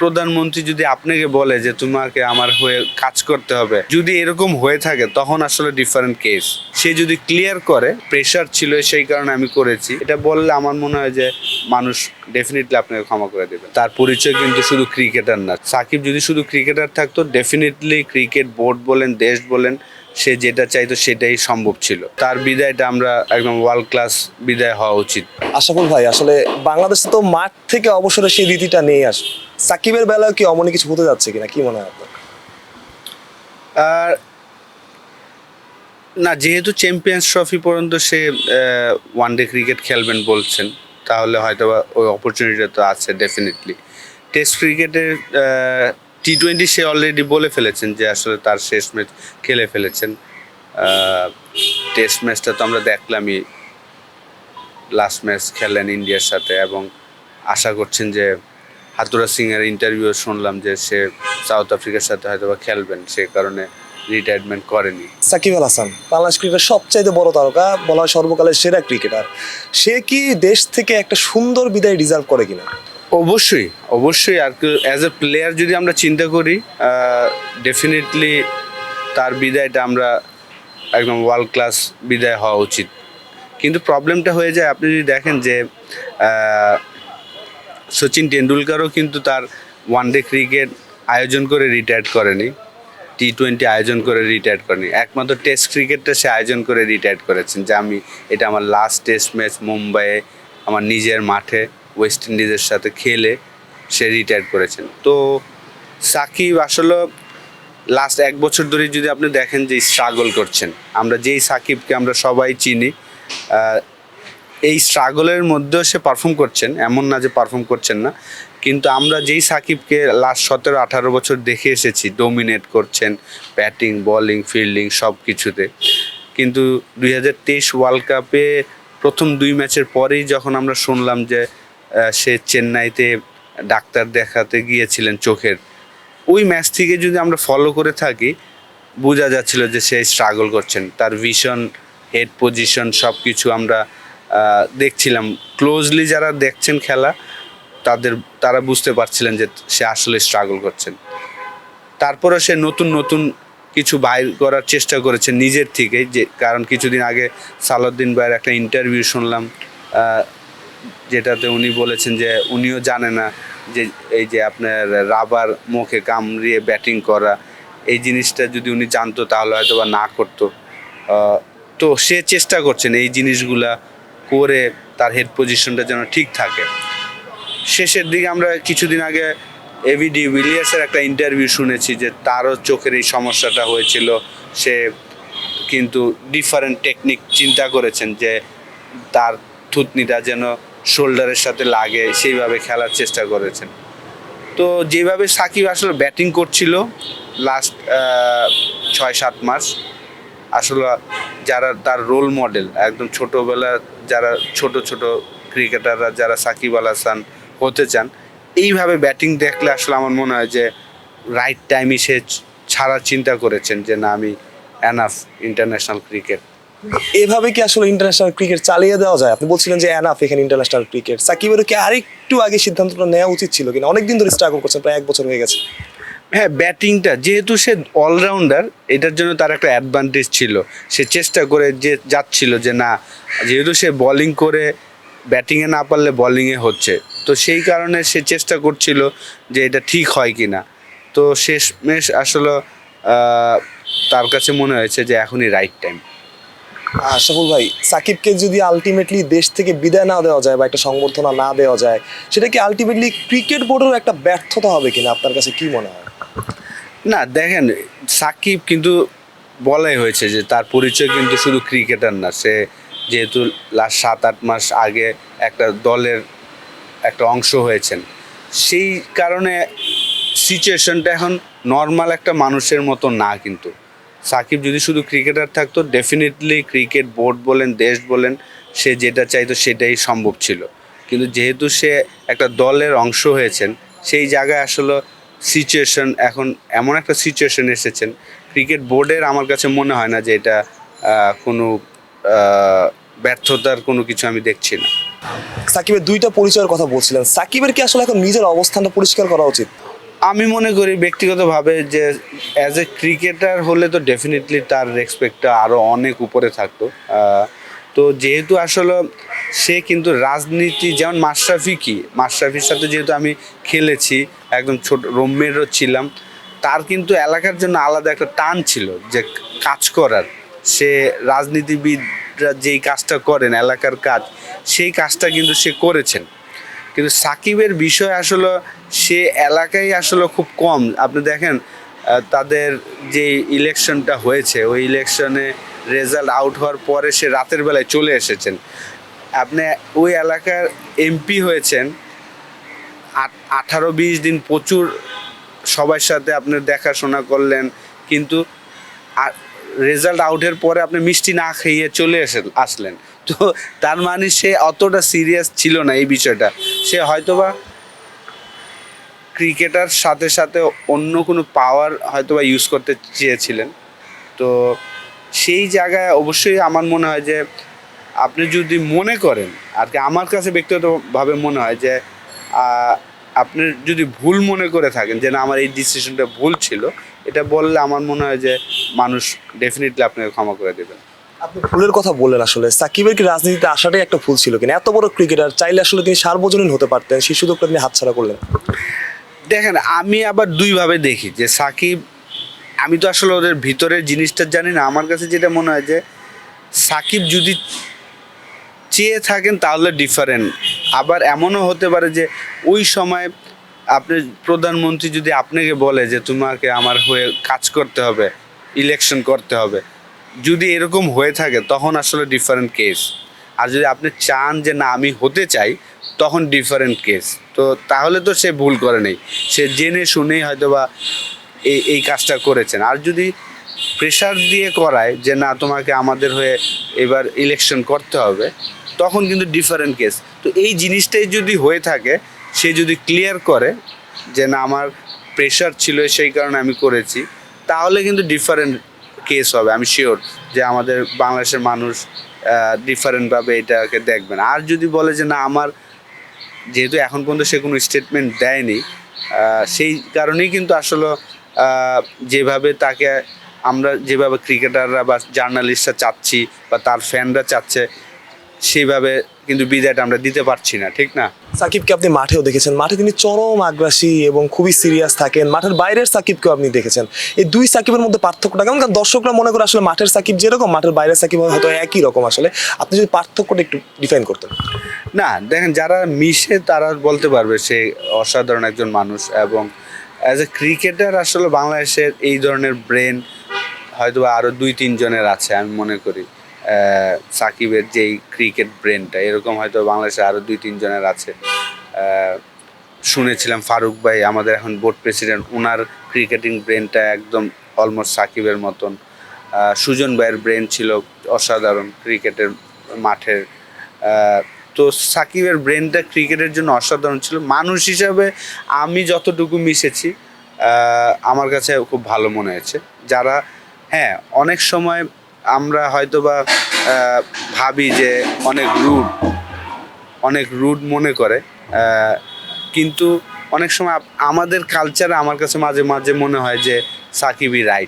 প্রধানমন্ত্রী যদি আপনাকে বলে যে তোমাকে আমার হয়ে কাজ করতে হবে, যদি এরকম হয়ে থাকে, তখন আসলে ডিফারেন্ট কেস সে যদি ক্লিয়ার করে প্রেশার ছিল সেই কারণে আমি করেছি। এটা বললে আমার মনে হয় যে মানুষ ডেফিনেটলি আপনাকে ক্ষমা করে দেবে। তার পরিচয় কিন্তু শুধু ক্রিকেটার না। সাকিব যদি শুধু ক্রিকেটার থাকতো ডেফিনেটলি ক্রিকেট বোর্ড বলেন, দেশ বলেন সে যেটা চাইতো সেটাই সম্ভব ছিল। তার বিদায়টা আমরা একদম ওয়ার্ল্ড ক্লাস বিদায় হওয়া উচিত। আশাফুল ভাই আসলে বাংলাদেশে তো মাঠ থেকে অবসরের সেই রীতিটা নেই আস সাকিবের বেলায় কি অমনি কিছু হতে যাচ্ছে কিনা কি মনে হয় আপনার? আর না যেহেতু চ্যাম্পিয়ন্স ট্রফি পর্যন্ত সে ওয়ান ডে ক্রিকেট খেলবেন বলছেন তাহলে হয়তো বা ওই অপরচুনিটিটা তো আছে ডেফিনেটলি টেস্ট ক্রিকেটের টি টোয়েন্টি সে অলরেডি বলে ফেলেছেন যে আসলে তার শেষ ম্যাচ খেলে ফেলেছেন। টেস্ট ম্যাচটা তো আমরা দেখলামই। লাস্ট ম্যাচ খেলেন ইন্ডিয়ার সাথে এবং আশা করছেন যে হাতুরা সিংয়ের ইন্টারভিউ শুনলাম যে সে সাউথ আফ্রিকার সাথে হয়তো বা খেলবেন, সে কারণে রিটায়ারমেন্ট করেনি। সাকিব আল হাসান, বাংলাদেশ ক্রিকেটের সবচাইতে বড় তারকা, বলা হয় সর্বকালের সেরা ক্রিকেটার সে কি দেশ থেকে একটা সুন্দর বিদায় ডিজার্ভ করে কিনা? অবশ্যই অবশ্যই আর অ্যাজ এ প্লেয়ার যদি আমরা চিন্তা করি ডেফিনেটলি তার বিদায়টা আমরা একদম ওয়ার্ল্ড ক্লাস বিদায় হওয়া উচিত। কিন্তু প্রবলেমটা হয়ে যায়, আপনি যদি দেখেন যে সচিন টেন্ডুলকারও কিন্তু তার ওয়ান ডে ক্রিকেট আয়োজন করে রিটায়ার্ড করেনি টি টোয়েন্টি আয়োজন করে রিটায়ার্ড করেনি। একমাত্র টেস্ট ক্রিকেটটা সে আয়োজন করে রিটায়ার্ড করেছেন, যে আমি, এটা আমার লাস্ট টেস্ট ম্যাচ মুম্বাইয়ে, আমার নিজের মাঠে ওয়েস্ট ইন্ডিজের সাথে খেলে সে রিটায়ার করেছেন। তো সাকিব আসলে লাস্ট এক বছর ধরে যদি আপনি দেখেন যে স্ট্রাগল করছেন, আমরা যেই সাকিবকে আমরা সবাই চিনি এই স্ট্রাগলের মধ্যেও সে পারফর্ম করছেন, এমন না যে পারফর্ম করছেন না। কিন্তু আমরা যেই সাকিবকে লাস্ট সতেরো, আঠারো বছর দেখে এসেছি ডোমিনেট করছেন ব্যাটিং বলিং ফিল্ডিং সব কিছুতে কিন্তু দুই হাজার তেইশ ওয়ার্ল্ড কাপে প্রথম দুই ম্যাচের পরেই যখন আমরা শুনলাম যে সে চেন্নাইতে ডাক্তার দেখাতে গিয়েছিলেন চোখের। ওই ম্যাচ থেকে যদি আমরা ফলো করে থাকি, বোঝা যাচ্ছিল যে সে স্ট্রাগল করছেন। তার ভিশন হেড পজিশন সব কিছু আমরা দেখছিলাম। ক্লোজলি যারা দেখছেন খেলা, তাদের, তারা বুঝতে পারছিলেন যে সে আসলে স্ট্রাগল করছেন। তারপরে সে নতুন নতুন কিছু বাইর করার চেষ্টা করেছে নিজের থেকেই, যে, কারণ কিছুদিন আগে সালাউদ্দিন ভাইয়ের একটা ইন্টারভিউ শুনলাম যেটাতে উনি বলেছেন যে উনিও জানে না যে এই যে আপনার রাবার মুখে কামড়িয়ে ব্যাটিং করা, এই জিনিসটা যদি উনি জানতো তাহলে হয়তো বা না করতো। তো সে চেষ্টা করছেন এই জিনিসগুলা করে তার হেড পজিশনটা যেন ঠিক থাকে। শেষের দিকে আমরা কিছুদিন আগে এভিডি উইলিয়ার্সের একটা ইন্টারভিউ শুনেছি যে তারও চোখের এই সমস্যাটা হয়েছিল। সে কিন্তু ডিফারেন্ট টেকনিক চিন্তা করেছেন যে তার থুতনিটা যেন শোল্ডারের সাথে লাগে, সেইভাবে খেলার চেষ্টা করেছেন। তো যেভাবে সাকিব আসলে ব্যাটিং করছিল লাস্ট ছয় সাত মাস, আসলে যারা তার রোল মডেল একদম ছোটোবেলা যারা ছোট ছোট ক্রিকেটাররা যারা সাকিব আল হাসান হতে চান, এইভাবে ব্যাটিং দেখলে আসলে আমার মনে হয় যে রাইট টাইমই সে ছাড়ার চিন্তা করেছেন যে না, আমি অ্যানাফ ইন্টারন্যাশনাল ক্রিকেট এভাবে কি আসলে ইন্টারন্যাশনাল ক্রিকেট চালিয়ে দেওয়া যায়? আপনি বলছিলেন যে এনাফ এখানে ইন্টারন্যাশনাল ক্রিকেট সাকিবেরও কি আরেকটু আগে সিদ্ধান্তটা নেওয়া উচিত ছিল কিনা? অনেকদিন ধরে স্ট্রাগল করছেন, প্রায় এক বছর হয়ে গেছে। হ্যাঁ ব্যাটিংটা যেহেতু সে অলরাউন্ডার এটার জন্য তার একটা অ্যাডভান্টেজ ছিল। সে চেষ্টা করে যে যাচ্ছিল যে না, যেহেতু সে বলিং করে ব্যাটিংয়ে না পারলে বোলিংয়ে হচ্ছে। তো সেই কারণে সে চেষ্টা করছিল যে এটা ঠিক হয় কি না তো শেষমেশ আসলে তার কাছে মনে হয়েছে যে এখনই রাইট টাইম আশাফুল ভাই, সাকিবকে যদি আলটিমেটলি দেশ থেকে বিদায় না দেওয়া যায় বা একটা সংবর্ধনা না দেওয়া যায়, সেটা কি আলটিমেটলি ক্রিকেট বোর্ডেরও একটা ব্যর্থতা হবে কিনা? আপনার কাছে কি মনে হয়? না, দেখেন, সাকিব কিন্তু বলাই হয়েছে যে তার পরিচয় কিন্তু শুধু ক্রিকেটার না, সে যেহেতু লাস্ট সাত আট মাস আগে একটা দলের একটা অংশ হয়েছেন। সেই কারণে সিচুয়েশনটা এখন নর্মাল একটা মানুষের মতো না কিন্তু। সাকিব যদি শুধু ক্রিকেটার থাকতো ডেফিনেটলি ক্রিকেট বোর্ড বলেন, দেশ বলেন, সে যেটা চাইতো সেটাই সম্ভব ছিল। কিন্তু যেহেতু সে একটা দলের অংশ হয়েছেন, সেই জায়গায় আসলে সিচুয়েশন এখন এমন একটা সিচুয়েশন এসেছেন ক্রিকেট বোর্ডের আমার কাছে মনে হয় না যে এটা কোনো ব্যর্থতার কোনো কিছু আমি দেখছি না। সাকিবের দুইটা পরিচয়ের কথা বলছিলেন। সাকিবের কি আসলে এখন নিজের অবস্থানটা পরিষ্কার করা উচিত? আমি মনে করি ব্যক্তিগতভাবে যে অ্যাজ এ ক্রিকেটার হলে তো ডেফিনেটলি তার রেসপেক্টটা আরও অনেক উপরে থাকতো। তো যেহেতু আসলে সে কিন্তু রাজনীতি, যেমন মাশরাফি কি? মাশরাফির সাথে যেহেতু আমি খেলেছি, একদম ছোট রোমেরও ছিলাম, তার কিন্তু এলাকার জন্য আলাদা একটা টান ছিল যে কাজ করার। সে রাজনীতিবিদরা যেই কাজটা করেন, এলাকার কাজ, সেই কাজটা কিন্তু সে করেছেন। কিন্তু সাকিবের বিষয় আসলে সে এলাকায় আসলে খুব কম। আপনি দেখেন তাদের যে ইলেকশনটা হয়েছে, ওই ইলেকশনে রেজাল্ট আউট হওয়ার পরে সে রাতের বেলায় চলে এসেছেন। আপনি ওই এলাকার এমপি হয়েছেন আঠারো বিশ দিন প্রচুর সবার সাথে আপনি দেখাশোনা করলেন, কিন্তু রেজাল্ট আউটের পরে আপনি মিষ্টি না খেয়ে চলে এসে, আসলেন। তো তার মানে সে অতটা সিরিয়াস ছিল না এই বিষয়টা। সে হয়তোবা ক্রিকেটার সাথে সাথে অন্য কোনো পাওয়ার হয়তোবা ইউজ করতে চেয়েছিলেন। তো সেই জায়গায় অবশ্যই আমার মনে হয় যে আপনি যদি মনে করেন, আর কি আমার কাছে ব্যক্তিগতভাবে মনে হয় যে আপনি যদি ভুল মনে করে থাকেন যে না, আমার এই ডিসিশনটা ভুল ছিল, এটা বললে আমার মনে হয় যে মানুষ ডেফিনেটলি আপনাকে ক্ষমা করে দেবেন। আপনি ভুলের কথা বললেন আসলে। সাকিবের কি রাজনীতিতে আসাটাই একটা ভুল ছিল কিনা? এত বড় ক্রিকেটার, চাইলে আসলে তিনি সার্বজনীন হতে পারতেন, সেই সুযোগটা তিনি হাতছাড়া করলেন। দেখেন, আমি আবার দুইভাবে দেখি যে সাকিব, আমি তো আসলে ওদের ভিতরের জিনিসটা জানি না। আমার কাছে যেটা মনে হয় যে, সাকিব যদি চেয়ে থাকেন তাহলে ডিফারেন্ট আবার এমনও হতে পারে যে, ওই সময় আপনি, প্রধানমন্ত্রী যদি আপনাকে বলে যে, তোমাকে আমার হয়ে কাজ করতে হবে ইলেকশন করতে হবে। যদি এরকম হয়ে থাকে, তখন আসলে ডিফারেন্ট কেস আর যদি আপনি চান যে না, আমি হতে চাই, তখন ডিফারেন্ট কেস তো তাহলে তো সে ভুল করে নেই। সে জেনে শুনেই হয়তো বা এই এই কাজটা করেছেন। আর যদি প্রেশার দিয়ে করায় যে না, তোমাকে আমাদের হয়ে এবার ইলেকশন করতে হবে, তখন কিন্তু ডিফারেন্ট কেস তো এই জিনিসটাই যদি হয়ে থাকে, সে যদি ক্লিয়ার করে যে না, আমার প্রেশার ছিল, সেই কারণে আমি করেছি, তাহলে কিন্তু ডিফারেন্ট কেস হবে, আমি শিওর যে আমাদের বাংলাদেশের মানুষ ডিফারেন্টভাবে এটাকে দেখবেন আর যদি বলে যে না, আমার যেহেতু এখন পর্যন্ত সে কোনো স্টেটমেন্ট দেয়নি সেই কারণেই কিন্তু আসলে যেভাবে তাকে আমরা যেভাবে ক্রিকেটাররা বা জার্নালিস্টরা চাচ্ছি বা তার ফ্যানরা চাচ্ছে, সেইভাবে কিন্তু বিদায়টা আমরা দিতে পারছি না ঠিক না? সাকিবকে আপনি মাঠেও দেখেছেন। মাঠে তিনি চরম আগ্রাসী এবং খুবই সিরিয়াস থাকেন। মাঠের বাইরের সাকিবকেও আপনি দেখেছেন। এই দুই সাকিবের মধ্যে পার্থক্যটা কেমন? কারণ দর্শকরা মনে করে আসলে মাঠের সাকিব যেরকম মাঠের বাইরের সাকিব হয়তো একই রকম আসলে। আপনি যদি পার্থক্যটা একটু ডিফাইন করতেন। না দেখেন যারা মিশে তারা বলতে পারবে সে অসাধারণ একজন মানুষ এবং অ্যাজ এ ক্রিকেটার আসলে বাংলাদেশের এই ধরনের ব্রেন হয়তো আরও দুই তিনজনের আছে আমি মনে করি। সাকিবের যেই ক্রিকেট ব্রেনটা এরকম হয়তো বাংলাদেশে আরও দুই তিনজনের আছে। শুনেছিলাম ফারুক ভাই, আমাদের এখন বোর্ড প্রেসিডেন্ট ওনার ক্রিকেটিং ব্রেনটা একদম অলমোস্ট সাকিবের মতন। সুজন ভাইয়ের ব্রেন ছিল অসাধারণ ক্রিকেটের মাঠের। তো সাকিবের ব্রেনটা ক্রিকেটের জন্য অসাধারণ ছিল। মানুষ হিসাবে আমি যতটুকু মিশেছি আমার কাছে খুব ভালো মনে হয়েছে। যারা হ্যাঁ অনেক সময় আমরা হয়তো বা ভাবি যে অনেক রুড অনেক রুড মনে করে কিন্তু অনেক সময় আমাদের কালচারে আমার কাছে মাঝে মাঝে মনে হয় যে সাকিবি রাইট